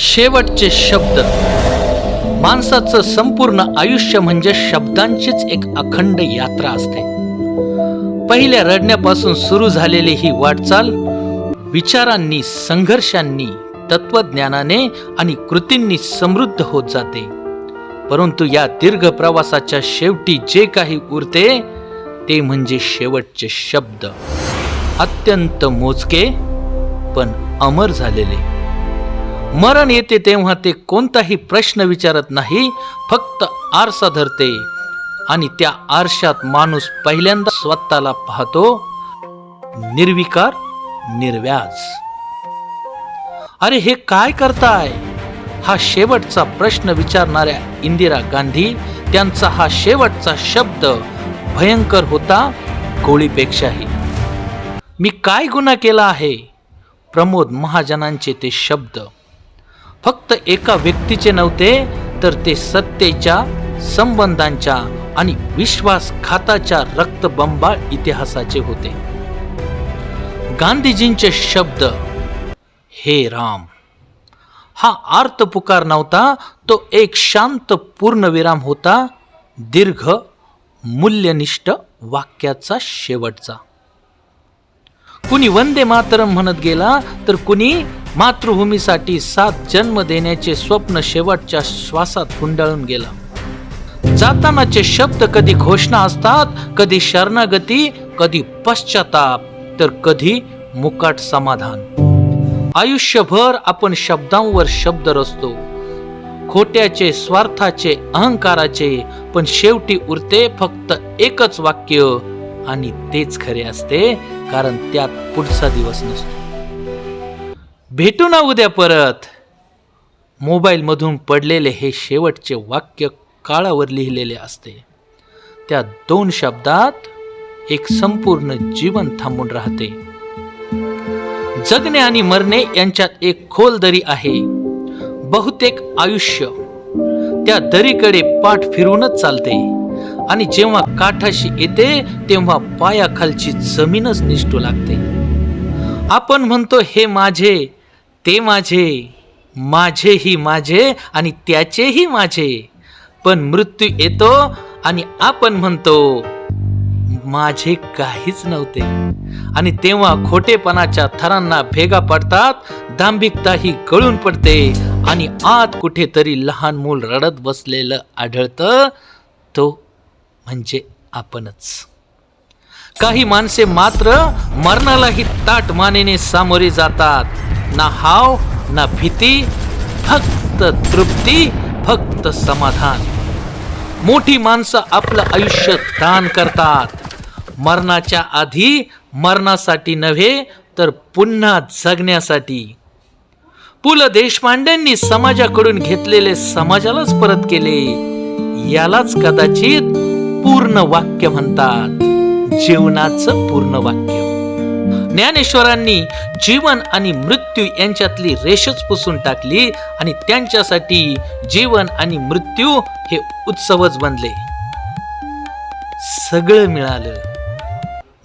शेवटचे शब्द. माणसाचं संपूर्ण आयुष्य म्हणजे शब्दांचीच एक अखंड यात्रा असते. पहिल्या रडण्यापासून सुरू झालेली ही वाटचाल विचारांनी संघर्षांनी तत्वज्ञानाने आणि कृतींनी समृद्ध होत जाते. परंतु या दीर्घ प्रवासाच्या शेवटी जे काही उरते ते म्हणजे शेवटचे शब्द. अत्यंत मोजके पण अमर झालेले. मरण येते तेव्हा ते कोणताही प्रश्न विचारत नाही फक्त आरसा धरते. आणि त्या आरशात माणूस पहिल्यांदा स्वतःला पाहतो निर्विकार निर्व्याज. अरे हे काय करताय? हा शेवटचा प्रश्न विचारणाऱ्या इंदिरा गांधी त्यांचा हा शेवटचा शब्द भयंकर होता गोळीपेक्षाही. मी काय गुन्हा केला आहे? प्रमोद महाजनांचे ते शब्द. फक्त एका व्यक्तीचे नव्हते तर ते सत्तेच्या संबंधांच्या आणि विश्वासघाताच्या रक्तबंबाळ इतिहासाचे होते. गांधीजींचे शब्द हे राम हा आर्त पुकार नव्हता तो एक शांत पूर्णविराम होता दीर्घ मूल्यनिष्ठ वाक्याचा शेवटचा. कुणी वंदे मातरम म्हणत गेला तर कुणी मातृभूमीसाठी सात जन्म देण्याचे स्वप्न शेवटच्या श्वासात गुंडाळून गेला. जातानाचे शब्द कधी घोषणा असतात कधी शरणागती कधी पश्चाताप तर कधी मुकाट समाधान. आयुष्यभर आपण शब्दांवर शब्द रचतो. खोट्याचे स्वार्थाचे अहंकाराचे पण शेवटी उरते फक्त एकच वाक्य आणि तेच खरे असते कारण त्यात पुढचा दिवस नसतो. भेटू ना उद्या परत. मोबाईलमधून पडलेले हे शेवटचे वाक्य काळावर लिहिलेले असते. त्या दोन शब्दात एक संपूर्ण जीवन थांबून राहते. जगणे आणि मरणे यांच्यात एक खोल दरी आहे. बहुतेक आयुष्य त्या दरीकडे पाठ फिरूनच चालते. आणि जेव्हा काठाशी येते तेव्हा पायाखालची जमीनच निष्ठू लागते. आपण म्हणतो हे माझे ते माझे माझेही माझे आणि त्याचेही माझे. पण मृत्यू येतो आणि आपण म्हणतो माझे काहीच नव्हते. आणि तेव्हा खोटेपणाच्या थरांना भेगा पडतात दांभिकताही गळून पडते आणि आत कुठेतरी लहान मूल रडत बसलेलं आढळतं तो म्हणजे आपणच. काही माणसे मात्र मरणालाही ताट मानेने सामोरे जातात. ना हाव ना भीती फक्त तृप्ती फक्त समाधान. मोठी माणसं आपलं आयुष्य दान करतात. मरणाच्या आधी मरणासाठी नव्हे तर पुन्हा जगण्यासाठी. पु ल देशपांडेंनी समाजाकडून घेतलेले समाजालाच परत केले. यालाच कदाचित पूर्ण वाक्य म्हणतात. जीवनाचं पूर्ण वाक्य. ज्ञानेश्वरांनी जीवन आणि मृत्यू यांच्यातली रेषच पुसून टाकली आणि त्यांच्यासाठी जीवन आणि मृत्यू हे उत्सवच बनले. सगळं मिळालं.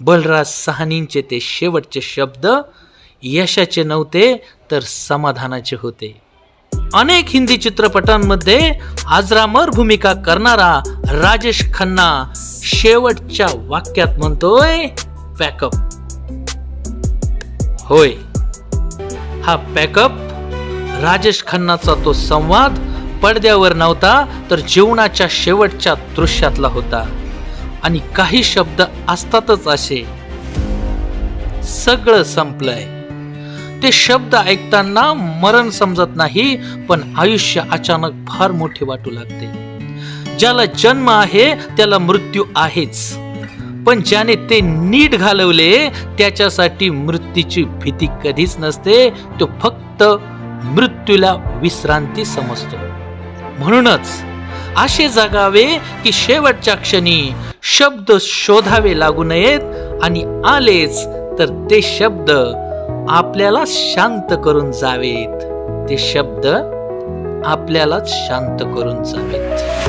बलराज सहानींचे ते शेवटचे शब्द यशाचे नव्हते तर समाधानाचे होते. अनेक हिंदी चित्रपटांमध्ये आजरामर भूमिका करणारा राजेश खन्ना शेवटच्या वाक्यात म्हणतोय पॅकअप होय. हा पॅकअप राजेश खन्नाचा तो संवाद पडद्यावर नव्हता तर जीवनाच्या शेवटच्या दृश्यातला होता. आणि काही शब्द असतातच असे. सगळं संपलंय. ते शब्द ऐकताना मरण समजत नाही पण आयुष्य अचानक फार मोठे वाटू लागते. ज्याला जन्म आहे त्याला मृत्यू आहेच. पण ज्याने ते नीट घालवले त्याच्यासाठी मृत्यूची भीती कधीच नसते. तो फक्त मृत्यूला विश्रांती समजतो. म्हणूनच असे जगावे की शेवटच्या क्षणी शब्द शोधावे लागू नयेत आणि आलेच तर ते शब्द आपल्याला शांत करून जावेत. ते शब्द आपल्यालाच शांत करून जावेत.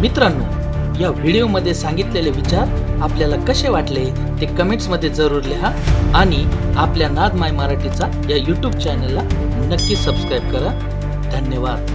मित्रांनो या व्हिडिओमध्ये सांगितलेले विचार आपल्याला कसे वाटले ते कमेंट्समध्ये जरूर लिहा आणि आपल्या नाद माय मराठीचा या यूट्यूब चॅनलला नक्की सबस्क्राईब करा. धन्यवाद.